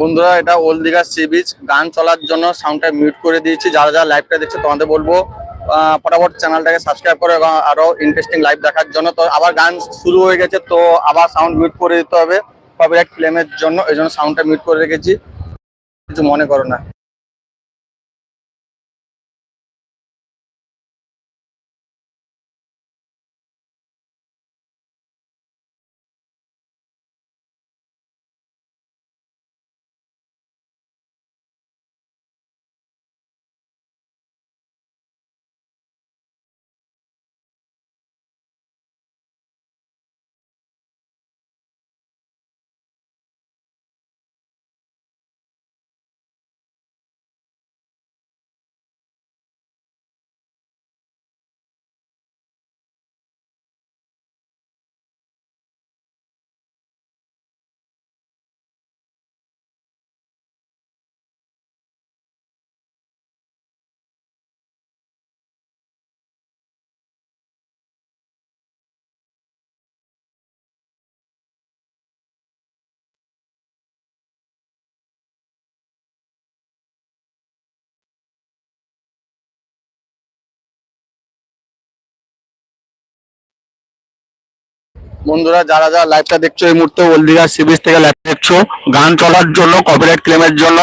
বন্ধুরা, এটা old Digha sea beach. গান চলার জন্য সাউন্ডটা মিউট করে দিয়েছি। যারা যারা লাইভটা দেখছে, তোমাদের বলব ফটাফট চ্যানেলটাকে সাবস্ক্রাইব করে এবং আরও ইন্টারেস্টিং লাইভ দেখার জন্য। তো আবার গান শুরু হয়ে গেছে, তো আবার সাউন্ড মিউট করে দিতে হবে। কপিরাইট ক্লেমের জন্য, এই জন্য সাউন্ডটা মিউট করে রেখেছি। কিছু মনে করো না। বন্ধুরা, যারা যারা লাইভটা দেখছ এই মুহূর্তে ওল্ডিগা সি বিচ থেকে লাইভ দেখছ, গান চলার জন্য কপিরাইট ক্লেমের জন্য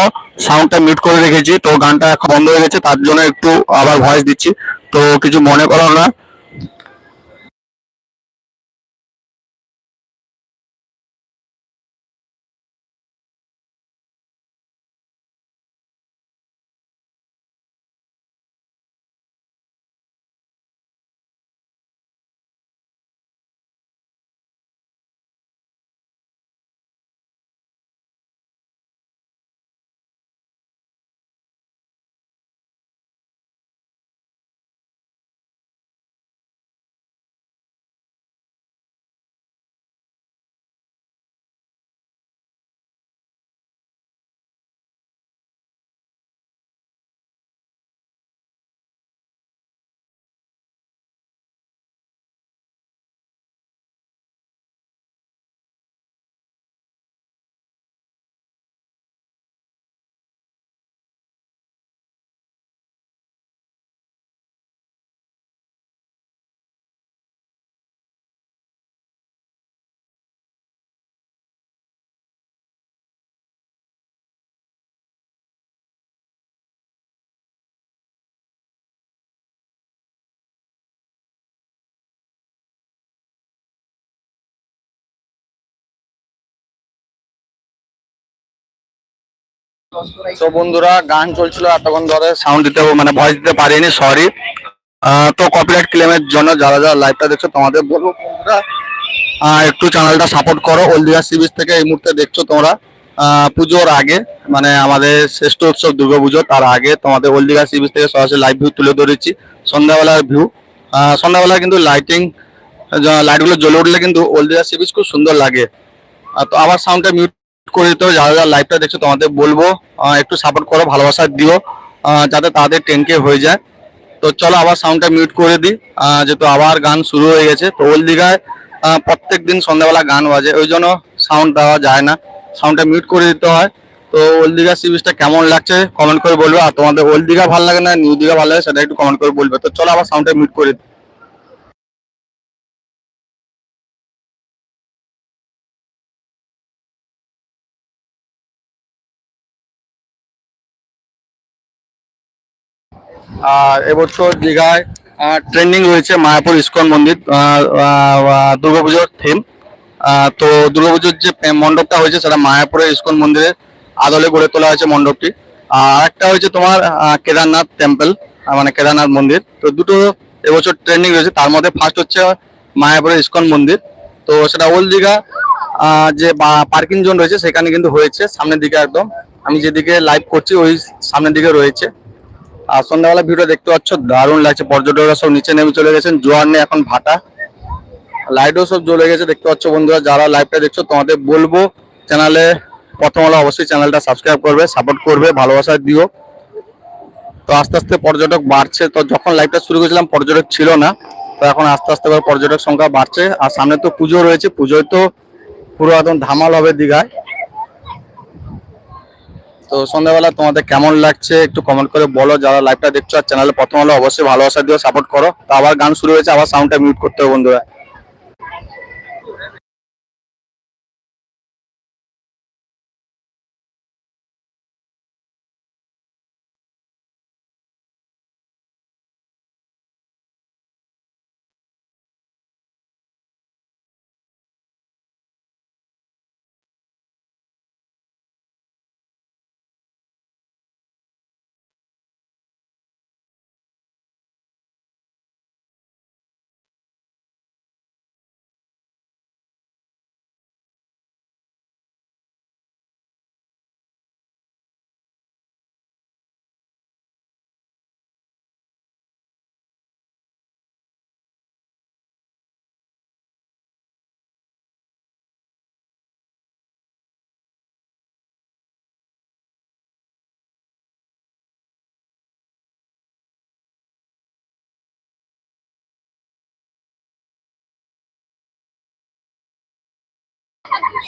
সাউন্ডটা মিউট করে রেখেছি। তো গানটা বন্ধ হয়ে গেছে, তার জন্য একটু আবার ভয়েস দিচ্ছি। তো কিছু মনে করো না। তো বন্ধুরা, গান চলছিল এতক্ষণ ধরে সাউন্ড দিতে মানে ভয়েস দিতে পারিনি সরি তো কপিরাইট ক্লেমের জন্য যারা যারা লাইভটা দেখছ, তোমাদের বলব বন্ধুরা একটু চ্যানেলটা সাপোর্ট করো। হলদিয়া সি থেকে এই মুহূর্তে দেখছ তোমরা। পুজোর আগে মানে আমাদের শ্রেষ্ঠ উৎসব দুর্গা পুজো, তার আগে তোমাদের হলদিয়া সি থেকে সরাসরি লাইভ ভিউ তুলে ধরেছি। সন্ধ্যাবেলার ভিউ সন্ধ্যাবেলা কিন্তু লাইটিং লাইটগুলো জ্বলে উঠলে কিন্তু হলদিয়া সি খুব সুন্দর লাগে। তো আবার সাউন্ডটা মিউট করে হবে, যারা যারা লাইভটা দেখছ তোমাদের বলব একটু সাপোর্ট করো, ভালোবাসা দিও যাতে তাদের টেন কে হয়ে যায়। তো চলো আবার সাউন্ডটা মিউট করে দিই। যেহেতু আবার গান শুরু হয়ে গেছে, তো ওল প্রত্যেক দিন সন্ধ্যাবেলা গান বাজে, ওই জন্য সাউন্ড দেওয়া যায় না। সাউন্ডটা মিউট করে দিতে হয়। তো ওল্ড দীঘা সি বিচটা কেমন লাগছে কমেন্ট করে বলবে, আর তোমাদের দীঘা ভালো লাগে না নিউ দীঘা ভালো লাগে, সেটা একটু কমেন্ট করে বলবে। তো চলো আবার সাউন্ডটা মিউট করে দিই। আর এবছর দীঘায় ট্রেন্ডিং রয়েছে মায়াপুর ইস্কন মন্দির দুর্গাপুজোর থিম তো দুর্গাপুজোর যে মণ্ডপটা হয়েছে সেটা মায়াপুরের ইস্কন মন্দিরের আদলে গড়ে তোলা হয়েছে মণ্ডপটি। আর একটা হয়েছে তোমার কেদারনাথ টেম্পল মানে কেদারনাথ মন্দির। তো দুটো এবছর ট্রেন্ডিং রয়েছে। তার মধ্যে ফার্স্ট হচ্ছে মায়াপুরের ইস্কন মন্দির। তো সেটা ওল্ড দীঘা যে পার্কিং জোন রয়েছে, সেখানে কিন্তু হয়েছে, সামনের দিকে একদম। আমি যেদিকে লাইভ করছি, ওই সামনের দিকে রয়েছে। আর সন্ধ্যাবেলা ভিডিও দেখতে পাচ্ছ, দারুণ লাগছে। পর্যটকরা সব নিচে নেমে চলে গেছেন। জোয়ার নেই এখন, ভাটা। লাইটও সব জ্বলে গেছে, দেখতে পাচ্ছ বন্ধুরা। যারা লাইভটা দেখছ, তোমাদের বলব চ্যানেলে প্রথম হলো অবশ্যই চ্যানেলটা সাবস্ক্রাইব করবে সাপোর্ট করবে, ভালোবাসা দিও। তো আস্তে আস্তে পর্যটক বাড়ছে। তো যখন লাইভটা শুরু করেছিলাম, পর্যটক ছিল না। তো এখন আস্তে আস্তে করে পর্যটক সংখ্যা বাড়ছে। আর সামনে তো পুজো রয়েছে। পুজোয় তো পুরো একদম ধামাল হবে দীঘায়। তো সন্ধ্যাবেলা তোমাদের কেমন লাগছে একটু কমেন্ট করে বলো। যারা লাইভটা দেখছ আর চ্যানেলে প্রথম হলে অবশ্যই ভালোবাসা দিও সাপোর্ট করো। তো আবার গান শুরু হয়েছে, আবার সাউন্ডটা মিউট করতে হবে বন্ধুরা।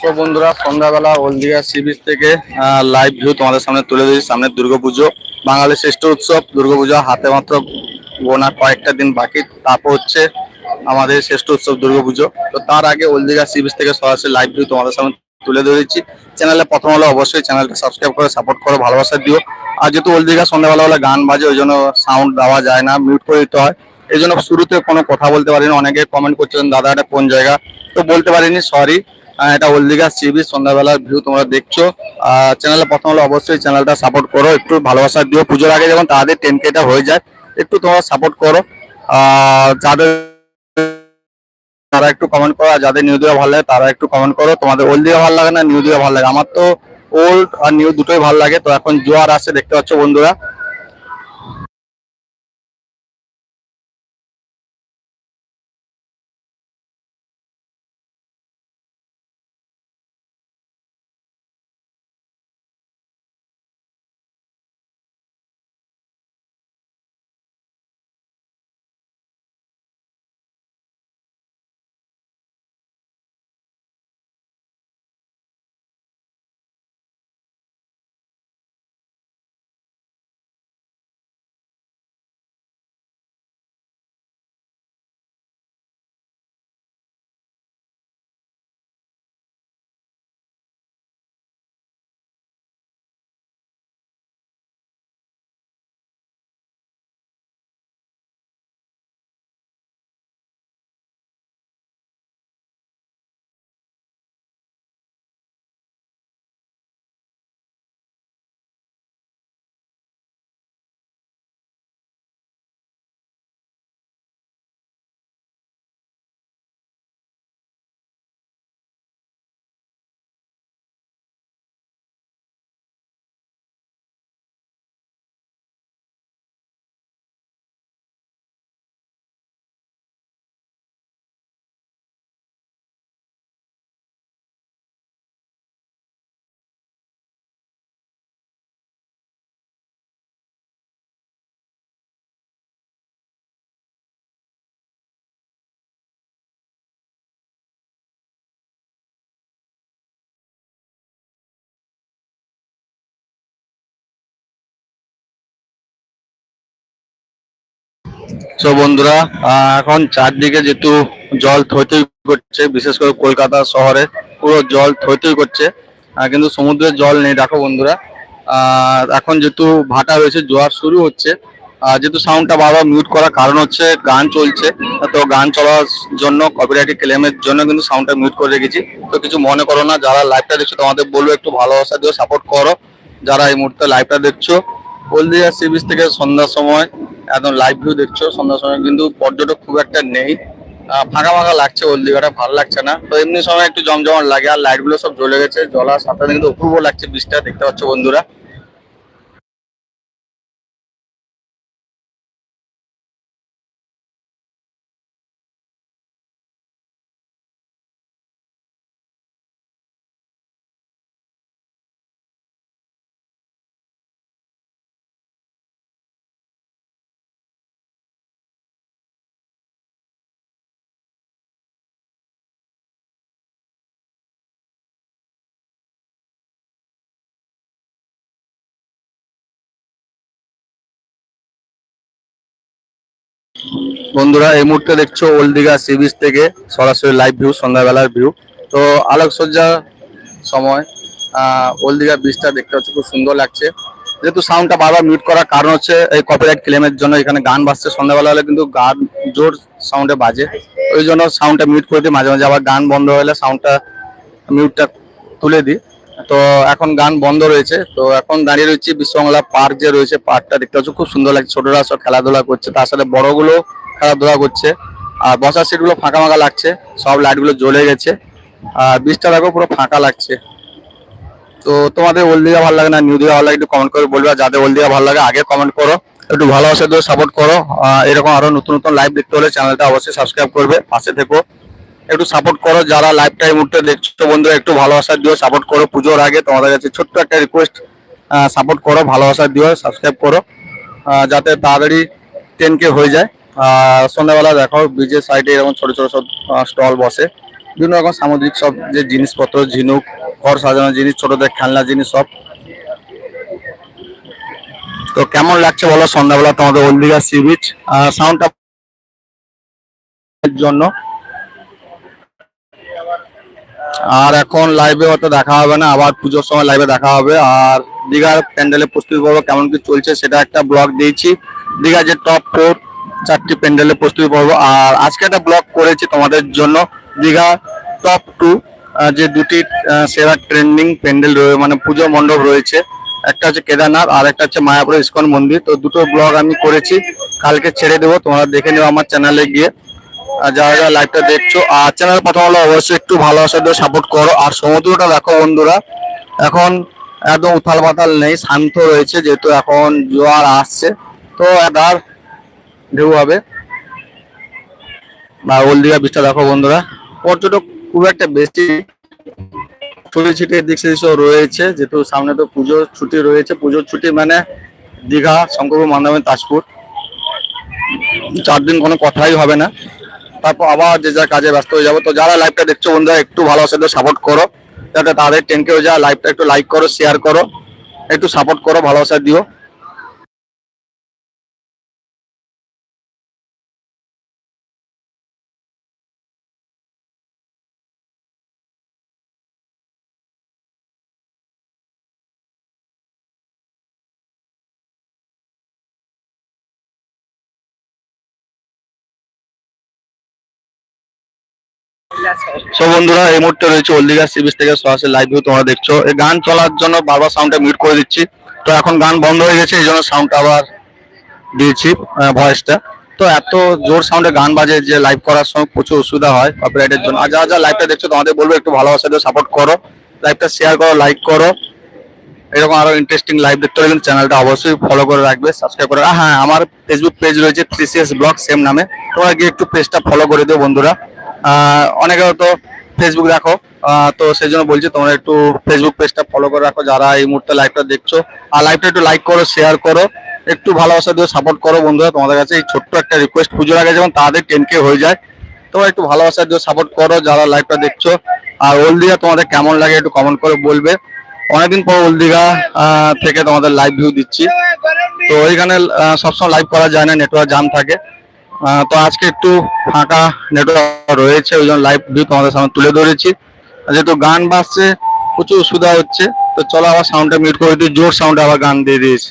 তো বন্ধুরা, সন্ধ্যাবেলা হলদিয়া সি বিচ থেকে লাইভ ভিউ তোমাদের সামনে তুলে দিয়েছি সামনে দুর্গাপুজো। বাঙালির শ্রেষ্ঠ উৎসব, দুর্গাপুজো হাতে মাত্র গোনা কয়েকটা দিন বাকি, তারপর হচ্ছে আমাদের শ্রেষ্ঠ উৎসব দুর্গাপুজো। তো তার আগে হলদিয়া সি বিচ থেকে সরাসরি লাইভ ভিউ তোমাদের সামনে তুলে ধরেছি। চ্যানেলে প্রথম হলে অবশ্যই চ্যানেলটা সাবস্ক্রাইব করে সাপোর্ট করো, ভালোবাসা দিও। আর যেহেতু হলদিঘা বেলা গান বাজে, ওই জন্য সাউন্ড দেওয়া যায় না মিউট করে দিতে হয়। এই জন্য শুরুতে কোনো কথা বলতে পারিনি, অনেকে কমেন্ট করছিলেন, দাদা এটা কোন জায়গা? তো বলতে পারিনি সরি এটা হলদিঘা সি বিচ সন্ধ্যাবেলার ভিউ তোমরা দেখছ। আর চ্যানেলে প্রথম হলে অবশ্যই চ্যানেলটা সাপোর্ট করো, একটু ভালোবাসা দিও। পুজোর আগে যেমন তাদের টেন কেটা হয়ে যায়, একটু তোমরা সাপোর্ট করো। আর যাদের তারা একটু কমেন্ট করো, আর যাদের নিউ দিঘা ভালো লাগে তারা একটু কমেন্ট করো। তোমাদের ওল্ড দিঘা ভালো লাগে না নিউ দিঘা ভালো লাগে? আমার তো ওল্ড আর নিউ দুটোই ভালো লাগে। তো এখন জোয়ার আসছে দেখতে পাচ্ছ বন্ধুরা। তো বন্ধুরা এখন চারদিকে যেহেতু জল থই থই করছে, বিশেষ করে কলকাতা শহরে, পুরো জল থই থই করছে কিন্তু সমুদ্রের জল নেই, দেখো বন্ধুরা। এখন যেহেতু ভাটা হয়েছে, জোয়ার শুরু হচ্ছে। আর যেহেতু সাউন্ডটা বারবার মিউট করার কারণ হচ্ছে, গান চলছে। তো গান চলার জন্য কপিরাইট ক্লেমের জন্য কিন্তু সাউন্ডটা মিউট করে রেখেছি। তো কিছু মনে করো না, যারা লাইভটা দেখছ, তোমাদের বলব, একটু ভালোবাসা দিও সাপোর্ট করো। যারা এই মুহূর্তে লাইভটা দেখছ হলদিয়া সি বিচ থেকে সন্ধ্যার সময় একদম লাইভ ভিউ দেখছ। সন্ধ্যার সময় কিন্তু পর্যটক খুব একটা নেই। ফাঁকা ফাঁকা লাগছে হলদিঘাটা ভালো লাগছে না। তো এমনি সময় একটু জমজমাট লাগে, আর লাইটগুলো সব জ্বলে গেছে। জ্বলার সাথে কিন্তু অপূর্ব লাগছে, বৃষ্টিটা দেখতে পাচ্ছ বন্ধুরা। বন্ধুরা, এই মুহূর্তে দেখছ ওল্ড দীঘা সি বিচ থেকে সরাসরি লাইভ ভিউ সন্ধ্যাবেলার ভিউ তো আলোকসজ্জার সময় ওল্ড দীঘা বিচটা দেখতে হচ্ছে, খুব সুন্দর লাগছে। যেহেতু সাউন্ডটা বারবার মিউট করার কারণ হচ্ছে, এই কপিরাইট ক্লেমের জন্য এখানে গান বাজছে। সন্ধ্যাবেলা হলে কিন্তু গান, জোর সাউন্ডে বাজে। ওই জন্য সাউন্ডটা মিউট করে দিই। মাঝে মাঝে আবার গান বন্ধ হলে সাউন্ডটা মিউটটা তুলে দিই। তো এখন গান বন্ধ রয়েছে। তো এখন দাঁড়িয়ে রয়েছি বিশ্ববাংলা পার্ক যে রয়েছে পার্কটা দেখতে পাচ্ছ, খুব সুন্দর লাগছে। ছোটরা সব খেলাধুলা করছে, তার সাথে বড়গুলো খেলাধুলা করছে। আর বসার সিটগুলো ফাঁকা ফাঁকা লাগছে, সব লাইটগুলো জ্বলে গেছে। আর বীজটা দেখো পুরো ফাঁকা লাগছে। তো তোমাদের ওল্ড দিঘা ভালো লাগে না নিউ দিঘা ভালো লাগে একটু কমেন্ট করে বলবে যাদের ওল্ড দিঘা ভালো লাগে আগে কমেন্ট করো। একটু ভালোবাসা দিয়ে সাপোর্ট করো। এরকম আরও নতুন নতুন লাইভ দেখতে হলে চ্যানেলটা অবশ্যই সাবস্ক্রাইব করবে, পাশে থেকো। একটু সাপোর্ট করো, যারা লাইভটা টাইম উঠতে দেখছ বন্ধুরা, একটু ভালোবাসা দিও সাপোর্ট করো পুজোর আগে। তোমাদের কাছে ছোট্ট একটা রিকোয়েস্ট সাপোর্ট করো, ভালোবাসা দিও সাবস্ক্রাইব করো যাতে তাড়াতাড়ি টেন কে হয়ে যায়। আর সন্ধ্যাবেলা দেখো ব্রিজের সাইডে এরকম ছোট ছোট সব স্টল বসে। বিভিন্ন রকম সামুদ্রিক সব যে জিনিসপত্র, ঝিনুক, ঘর সাজানোর জিনিস, ছোটদের খেলনা জিনিস সব। তো কেমন লাগছে বলো সন্ধ্যাবেলা তোমাদের ওল্ড দীঘা সি বিচ আর সাউন্ডটা জন্য আর এখন লাইভে হয়তো দেখা হবে না, আবার পুজোর সময় লাইভে দেখা হবে। আর দীঘার প্যান্ডেলে প্রস্তুতি পর্ব কেমন কি চলছে সেটা একটা ব্লগ দিয়েছি। দীঘার যে টপ ফোর চারটি প্যান্ডেলে প্রস্তুতি পর্ব। আর আজকে একটা ব্লগ করেছি তোমাদের জন্য। দীঘা টপ টু যে দুটি সেরা ট্রেন্ডিং প্যান্ডেল রয়ে মানে পুজো মণ্ডপ রয়েছে। একটা হচ্ছে কেদারনাথ, আর একটা হচ্ছে মায়াপুর ইস্কন মন্দির। তো দুটো ব্লগ আমি করেছি। কালকে ছেড়ে দেবো, তোমরা দেখে নিও আমার চ্যানেলে গিয়ে। যারা যারা লাইভটা দেখছ, আর চ্যানেল প্রথম হলো অবশ্যই একটু ভালোবাসা দিয়ে সাপোর্ট করো। আর সমুদ্রটা দেখো বন্ধুরা, এখন একদম উথাল পাতাল নেই, শান্ত রয়েছে, যেহেতু এখন জোয়ার আসছে। তো এবার ঢেউ হবে। বা হলদিয়া বিচটা দেখো বন্ধুরা, পর্যটক খুব একটা বেশি ছুটি ছিটিয়ে দিক সেদিক রয়েছে, যেহেতু সামনে তো পুজোর ছুটি রয়েছে। পুজোর ছুটি মানে দীঘা, শঙ্করপুর মন্দামিন তাজপুর। চার দিন কোনো কথাই হবে না। তারপর আবার যে যার কাজে ব্যস্ত হয়ে যাব। তো যারা লাইভটা দেখছ বন্ধুরা, একটু ভালোবাসা দিয়ে সাপোর্ট করো। যাতে তাদের টেনকেও যা লাইভটা একটু লাইক করো শেয়ার করো। একটু সাপোর্ট করো, ভালোবাসা দিও। সো বন্ধুরা, এই মুহূর্তে রয়েছে ওল্ডিগা সি বিচ থেকে সরাসরি লাইভ ভিউ তোমরা দেখছ। এই গান চলার জন্য বারবার সাউন্ডটা মিউট করে দিচ্ছি। তো এখন গান বন্ধ হয়ে গেছে, এই জন্য সাউন্ডটা আবার দিয়েছি ভয়েসটা তো এত জোর সাউন্ডে গান বাজে যে লাইভ করার সময় প্রচুর অসুবিধা হয় কপিরাইটের জন্য। আর যারা যারা লাইভটা দেখছ, তোমাদের বলব একটু ভালোবাসা দিয়ে সাপোর্ট করো। লাইভটা শেয়ার করো লাইক করো। এরকম আরও ইন্টারেস্টিং লাইভ দেখতে হলে কিন্তু চ্যানেলটা অবশ্যই ফলো করে রাখবে সাবস্ক্রাইব করে হ্যাঁ আমার ফেসবুক পেজ রয়েছে থ্রিসিএস ব্লগ সেম নামে। তোমরা গিয়ে একটু পেজটা ফলো করে দিও বন্ধুরা। অনেকে হয়তো ফেসবুক আহ, তো সেই জন্য বলছি তোমরা একটু ফেসবুক পেজটা ফলো করে রাখো যারা এই মুহূর্তে লাইভটা দেখছ। আর লাইভটা একটু লাইক করো শেয়ার করো একটু ভালোবাসা দিয়ে সাপোর্ট করো বন্ধুরা। তোমাদের কাছে এই ছোট্ট একটা রিকোয়েস্ট পুজোর আগে যেমন তাদের টেন কে হয়ে যায় তোমরা একটু ভালোবাসা দিয়ে সাপোর্ট করো যারা লাইভটা দেখছ। আর ওল্ড দীঘা তোমাদের কেমন লাগে একটু কমেন্ট করে বলবে। অনেকদিন পর ওল্ড দীঘা আহ, থেকে তোমাদের লাইভ ভিউ দিচ্ছি। তো ওইখানে সবসময় লাইভ করা যায় না নেটওয়ার্ক জাম থাকে। তো আজকে একটু ফাঁকা নেটওয়ার্ক রয়েছে, ওই জন্য লাইভ ভিউ তোমাদের সামনে তুলে ধরেছি। যেহেতু গান বাজছে, প্রচুর অসুবিধা হচ্ছে, তো চলো আবার সাউন্ডটা মিউট করে দিই, জোর সাউন্ডে আবার গান দিয়ে দিয়েছি।